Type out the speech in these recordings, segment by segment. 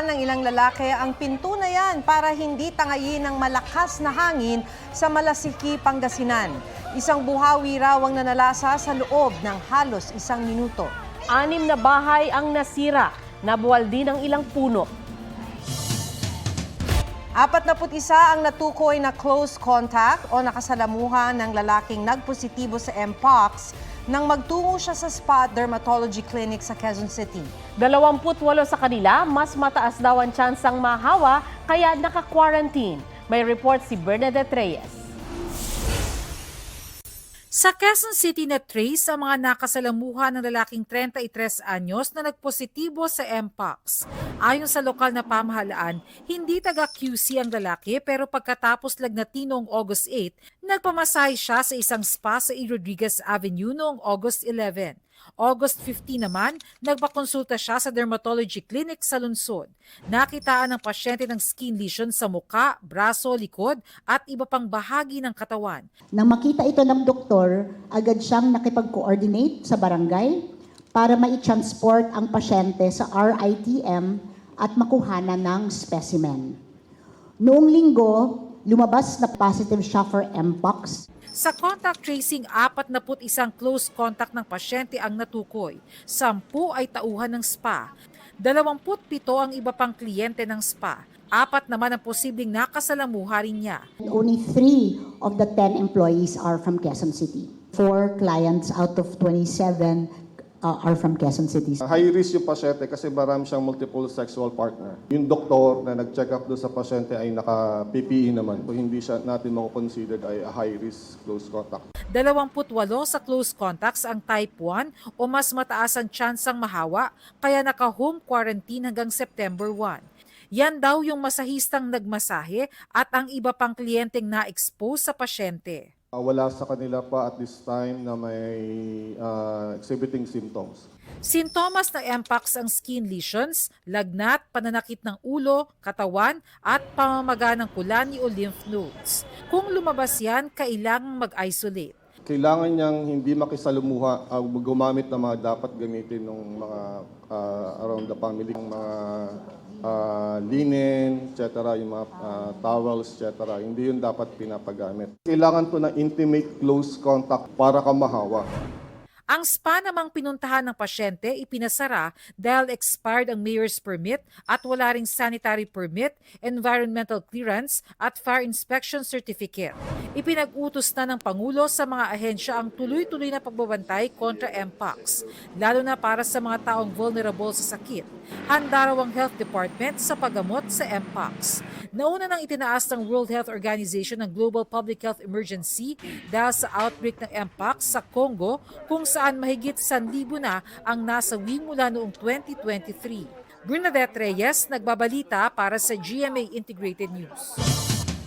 Hawakan ng ilang lalaki ang pinto na yan para hindi tangayin ng malakas na hangin sa Malasiki, Pangasinan. Isang buhawi raw ang nanalasa sa loob ng halos isang minuto. Anim na bahay ang nasira. Nabuwal din ang ilang puno. 41 ang natukoy na close contact o nakasalamuhan ng lalaking nagpositibo sa Mpox nang magtungo siya sa Spa Dermatology Clinic sa Quezon City. 28 sa kanila, mas mataas daw ang tsansang mahawa kaya naka-quarantine. May report si Bernadette Reyes. Sa Quezon City na trace ang mga nakasalamuhan ng lalaking 33 anyos na nagpositibo sa Mpox. Ayon sa lokal na pamahalaan, hindi taga QC ang lalaki pero pagkatapos lagnati noong August 8, nagpamasahe siya sa isang spa sa E. Rodriguez Avenue noong August 11. August 15 naman, nagpakonsulta siya sa dermatology clinic sa lungsod. Nakitaan ng pasyente ng skin lesion sa muka, braso, likod at iba pang bahagi ng katawan. Nang makita ito ng doktor, agad siyang nakipag-coordinate sa barangay para mai-transport ang pasyente sa RITM at makuhanan ng specimen. Noong linggo, lumabas na positive siya for Mpox. Sa contact tracing, 41 close contact ng pasyente ang natukoy. 10 ay tauhan ng spa. 27 ang iba pang kliyente ng spa. Apat naman ang posibleng nakasalamuha rin niya. Only three of the 10 employees are from Quezon City. Four clients out of 27 uh, are from Quezon City. High risk yung pasyente kasi marami siyang multiple sexual partner. Yung doktor na nag-check up doon sa pasyente ay naka-PPE naman. So hindi siya natin mako-consider ay a high risk close contact. 28 sa close contacts ang type 1 o mas mataas ang tsansang mahawa kaya naka-home quarantine hanggang September 1. Yan daw yung masahistang nagmasahe at ang iba pang kliyenteng na-expose sa pasyente. Uh, wala sa kanila pa at this time na may uh, exhibiting symptoms. Sintomas ng Mpox ang skin lesions, lagnat, pananakit ng ulo, katawan at pamamaga ng kulani o lymph nodes. Kung lumabas yan, kailangang mag-isolate. Kailangan niyang hindi makisalumuha, uh, gumamit ng mga dapat gamitin ng mga uh, around the family, ng mga uh, linen, etc., yung mga uh, towels, etc. Hindi yun dapat pinapagamit. Kailangan to na intimate close contact para ka mahawa. Ang spa namang pinuntahan ng pasyente ipinasara dahil expired ang mayor's permit at wala ring sanitary permit, environmental clearance at fire inspection certificate. Ipinag-utos na ng Pangulo sa mga ahensya ang tuloy-tuloy na pagbabantay kontra Mpox, lalo na para sa mga taong vulnerable sa sakit. Handa raw ang Health Department sa paggamot sa Mpox. Nauna nang itinaas ng World Health Organization ng Global Public Health Emergency dahil sa outbreak ng Mpox sa Congo kung saan mahigit 1,000 na ang nasawi mula noong 2023. Bernadette Reyes, nagbabalita para sa GMA Integrated News.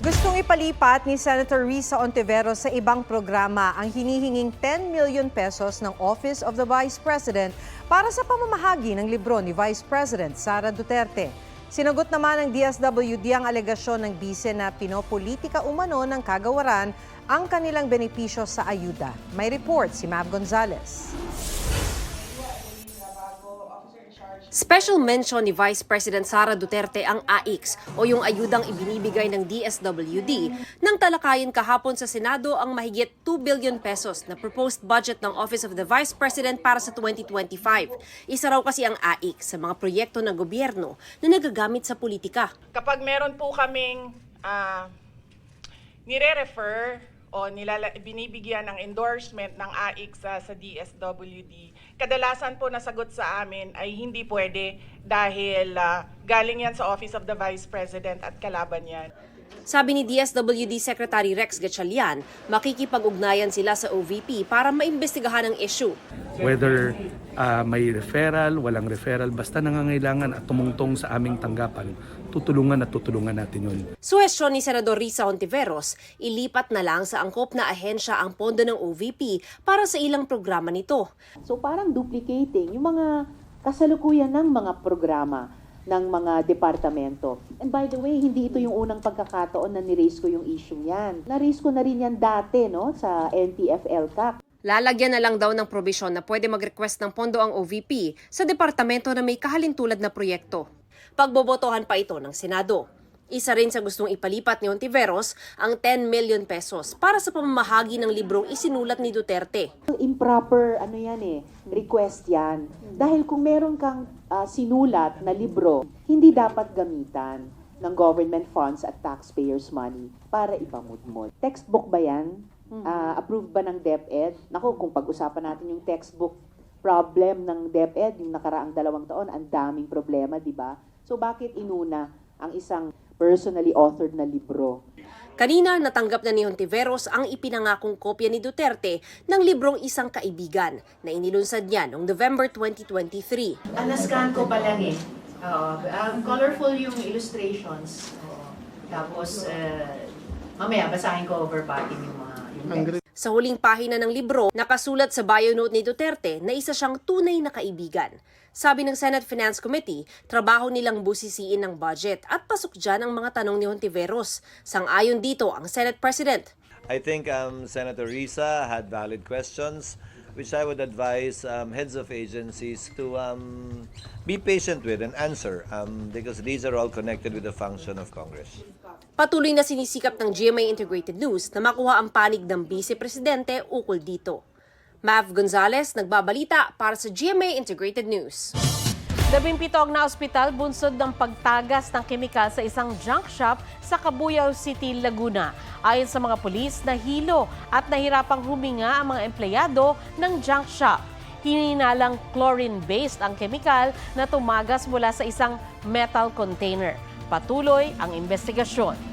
Gustong ipalipat ni Senator Risa Ontiveros sa ibang programa ang hinihinging 10 million pesos ng Office of the Vice President para sa pamamahagi ng libro ni Vice President Sara Duterte. Sinagot naman ng DSWD ang alegasyon ng bise na pinopolitika umano ng kagawaran ang kanilang benepisyo sa ayuda. May report si Mav Gonzalez. Special mention ni Vice President Sara Duterte ang AIX o yung ayudang ibinibigay ng DSWD nang talakayin kahapon sa Senado ang mahigit 2 billion pesos na proposed budget ng Office of the Vice President para sa 2025. Isa raw kasi ang AIX sa mga proyekto ng gobyerno na nagagamit sa politika. kapag meron po kaming ah, nire-refer o nilala, binibigyan ng endorsement ng AIC sa, sa DSWD, kadalasan po nasagot sa amin ay hindi pwede dahil ah, galing yan sa Office of the Vice President at kalaban yan. Sabi ni DSWD Secretary Rex Gatchalian, makikipag-ugnayan sila sa OVP para maimbestigahan ang issue. Whether ah, may referral, walang referral, basta nangangailangan at tumungtong sa aming tanggapan, tutulungan at tutulungan natin yun. Suwestyon ni Senador Risa Ontiveros, ilipat na lang sa angkop na ahensya ang pondo ng OVP para sa ilang programa nito. So parang duplicating yung mga kasalukuyan ng mga programa ng mga departamento. And by the way, hindi ito yung unang pagkakataon na ni-raise ko yung issue yan. Na-raise ko na rin yan dati no, sa NTF-LCAC. Lalagyan na lang daw ng probisyon na pwede mag-request ng pondo ang OVP sa departamento na may kahalintulad na proyekto. Pagbobotohan pa ito ng Senado. Isa rin sa gustong ipalipat ni Ontiveros ang 10 million pesos para sa pamamahagi ng librong isinulat ni Duterte. Improper, ano yan eh, request yan. Dahil kung meron kang ah, sinulat na libro, hindi dapat gamitan ng government funds at taxpayers' money para ipamudmod. Textbook ba yan? Ah, approved ba ng DepEd? Naku, kung pag-usapan natin yung textbook problem ng DepEd, yung nakaraang dalawang taon, ang daming problema, di ba? So bakit inuna ang isang personally authored na libro? Kanina natanggap na ni Hontiveros ang ipinangakong kopya ni Duterte ng librong Isang Kaibigan na inilunsad niya noong November 2023. Ah, na-scan ko pa lang eh. Oo. Um, colorful yung illustrations. Oo. Tapos, eh, mamaya basahin ko verbatim yung mga yung text. Sa huling pahina ng libro, nakasulat sa bio note ni Duterte na isa siyang tunay na kaibigan. Sabi ng Senate Finance Committee, trabaho nilang busisiin ng budget at pasok dyan ang mga tanong ni Hontiveros. Sang-ayon dito ang Senate President. I think um, Senator Risa had valid questions, which I would advise um, heads of agencies to um, be patient with and answer, um, because these are all connected with the function of Congress. Patuloy na sinisikap ng GMA Integrated News na makuha ang panig ng Vice Presidente ukol dito. Mav Gonzalez, nagbabalita para sa GMA Integrated News. Dabimpito ang na-ospital bunsod ng pagtagas ng kemikal sa isang junk shop sa Cabuyao City, Laguna. Ayon sa mga pulis, nahilo at nahirapang huminga ang mga empleyado ng junk shop. Hininalang chlorine-based ang kemikal na tumagas mula sa isang metal container. Patuloy ang investigasyon.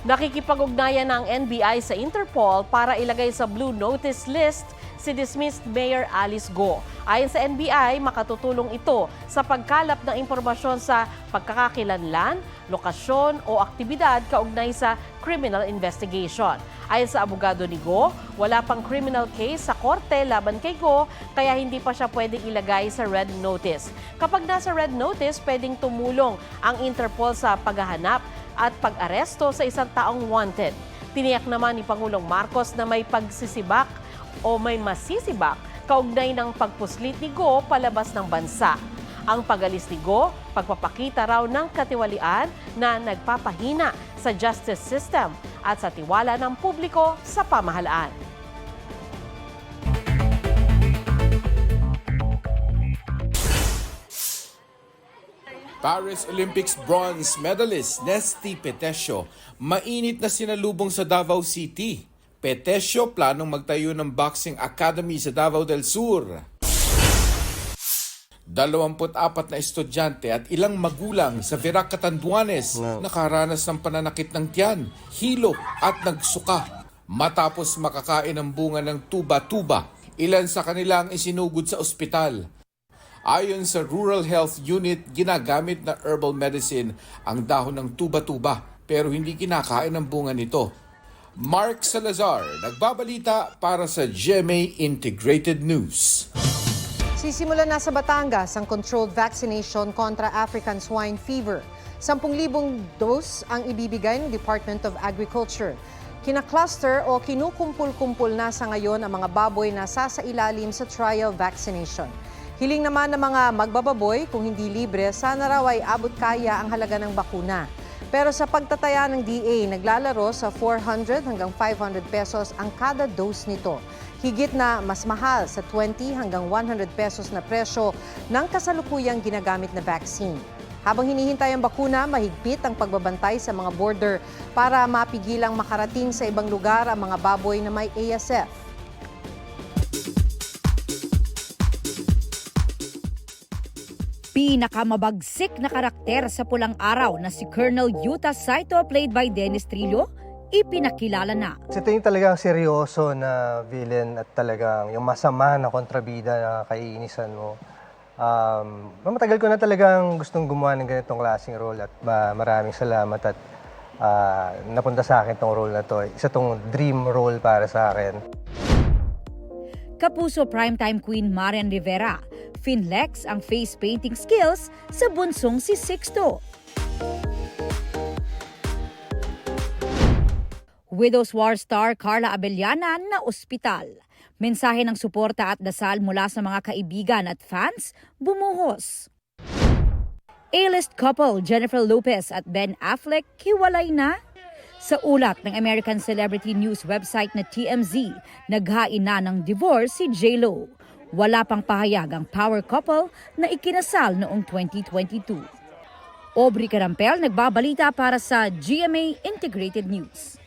Nakikipag-ugnayan ng NBI sa Interpol para ilagay sa Blue Notice list si dismissed Mayor Alice Go. Ayon sa NBI, makatutulong ito sa pagkalap ng impormasyon sa pagkakakilanlan, lokasyon o aktibidad kaugnay sa criminal investigation. Ayon sa abogado ni Go, wala pang criminal case sa korte laban kay Go kaya hindi pa siya pwedeng ilagay sa red notice. Kapag nasa red notice, pwedeng tumulong ang Interpol sa paghahanap at pag-aresto sa isang taong wanted. Tiniyak naman ni Pangulong Marcos na may pagsisibak o may masisibak kaugnay ng pagpuslit ni Go palabas ng bansa. Ang pagalis ni Go, pagpapakita raw ng katiwalian na nagpapahina sa justice system at sa tiwala ng publiko sa pamahalaan. Paris Olympics bronze medalist Nesty Petesio mainit na sinalubong sa Davao City. Petesio planong magtayo ng boxing academy sa Davao del Sur. 24 na estudyante at ilang magulang sa Verac Catanduanes nakaranas ng pananakit ng tiyan, hilo at nagsuka matapos makakain ng bunga ng tuba-tuba. Ilan sa kanila ang isinugod sa ospital. Ayon sa Rural Health Unit, ginagamit na herbal medicine ang dahon ng tuba-tuba pero hindi kinakain ang bunga nito. Mark Salazar, nagbabalita para sa GMA Integrated News. Sisimulan na sa Batangas ang controlled vaccination kontra African swine fever. 10,000 dose ang ibibigay ng Department of Agriculture. Kinakluster o kinukumpul-kumpul na sa ngayon ang mga baboy na sasailalim sa trial vaccination. Hiling naman ng mga magbababoy, kung hindi libre, sana raw ay abot kaya ang halaga ng bakuna. Pero sa pagtataya ng DA, naglalaro sa 400 hanggang 500 pesos ang kada dose nito. Higit na mas mahal sa 20 hanggang 100 pesos na presyo ng kasalukuyang ginagamit na vaccine. Habang hinihintay ang bakuna, mahigpit ang pagbabantay sa mga border para mapigilang makarating sa ibang lugar ang mga baboy na may ASF. Pinakamabagsik na karakter sa pulang araw na si Colonel Yuta Saito played by Dennis Trillo, ipinakilala na. Ito yung talagang seryoso na villain at talagang yung masama na kontrabida na kaiinisan mo. Um, matagal ko na talagang gustong gumawa ng ganitong klaseng role at ma- maraming salamat at ah, napunta sa akin tong role na to. Isa tong dream role para sa akin. Kapuso primetime queen Marian Rivera, finlex ang face painting skills sa bunsong si Sixto. Widows War star Carla Abellana na ospital. Mensahe ng suporta at dasal mula sa mga kaibigan at fans bumuhos. A-list couple Jennifer Lopez at Ben Affleck hiwalay na? Sa ulat ng American celebrity news website na TMZ, naghain na ng divorce si J-Lo. Wala pang pahayag ang power couple na ikinasal noong 2022. Aubrey Carampel nagbabalita para sa GMA Integrated News.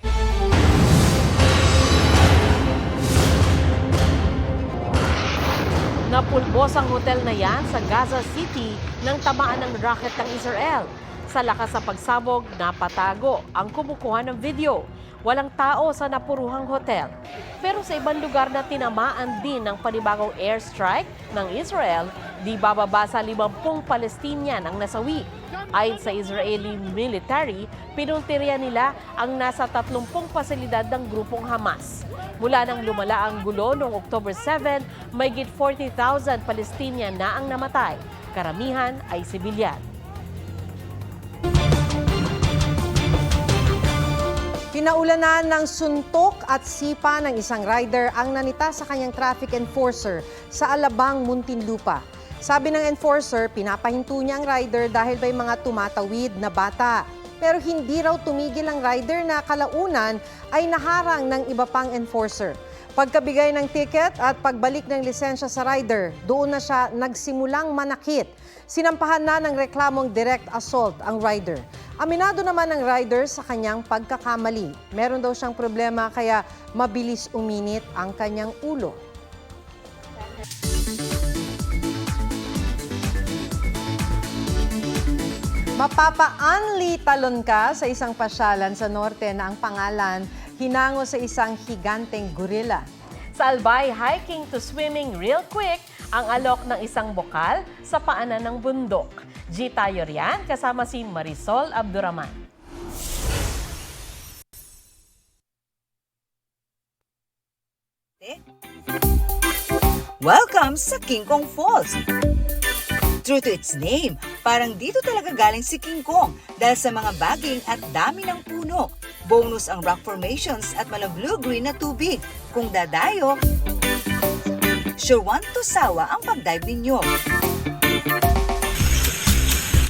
Napulbos ang hotel na yan sa Gaza City nang tamaan ng rocket ng Israel. Sa lakas sa pagsabog, napatago ang kumukuha ng video. Walang tao sa napuruhang hotel. Pero sa ibang lugar na tinamaan din ng panibagong airstrike ng Israel, di bababa sa 50 Palestinian ang nasawi. Ayon sa Israeli military, pinultirya nila ang nasa 30 pasilidad ng grupong Hamas. Mula nang lumala ang gulo noong October 7, may 40,000 Palestinian na ang namatay. Karamihan ay sibilyan. Pinaulanan ng suntok at sipa ng isang rider ang nanita sa kanyang traffic enforcer sa Alabang, Muntinlupa. Sabi ng enforcer, pinapahinto niya ang rider dahil may mga tumatawid na bata. Pero hindi raw tumigil ang rider na kalaunan ay naharang ng iba pang enforcer. Pagkabigay ng ticket at pagbalik ng lisensya sa rider, doon na siya nagsimulang manakit. Sinampahan na ng reklamong direct assault ang rider. Aminado naman ng rider sa kanyang pagkakamali. Meron daw siyang problema kaya mabilis uminit ang kanyang ulo. Mapapa-unli talon ka sa isang pasyalan sa norte na ang pangalan hinango sa isang higanteng gorilla. Sa Albay, hiking to swimming real quick ang alok ng isang bokal sa paanan ng bundok. G tayo riyan kasama si Marisol Abduraman. Welcome sa King Kong Falls! True to its name, parang dito talaga galing si King Kong dahil sa mga baging at dami ng puno. Bonus ang rock formations at malablu-green na tubig. Kung dadayo, sure want to sawa ang pag-dive ninyo.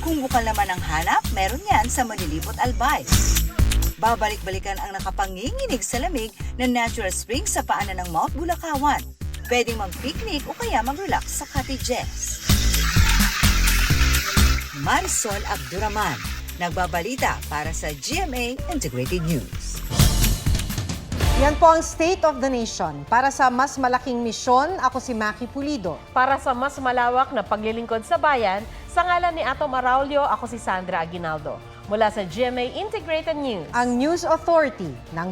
Kung bukal naman ang hanap, meron yan sa Manilipot Albay. Babalik-balikan ang nakapanginginig sa lamig na natural spring sa paanan ng Mount Bulakawan. Pwedeng mag-picnic o kaya mag-relax sa cottages. Marisol Abduraman, nagbabalita para sa GMA Integrated News. Yan po ang State of the Nation. Para sa mas malaking misyon, ako si Maki Pulido. Para sa mas malawak na paglilingkod sa bayan, sa ngalan ni Ato Maraulio, ako si Sandra Aguinaldo. Mula sa GMA Integrated News. Ang News Authority ng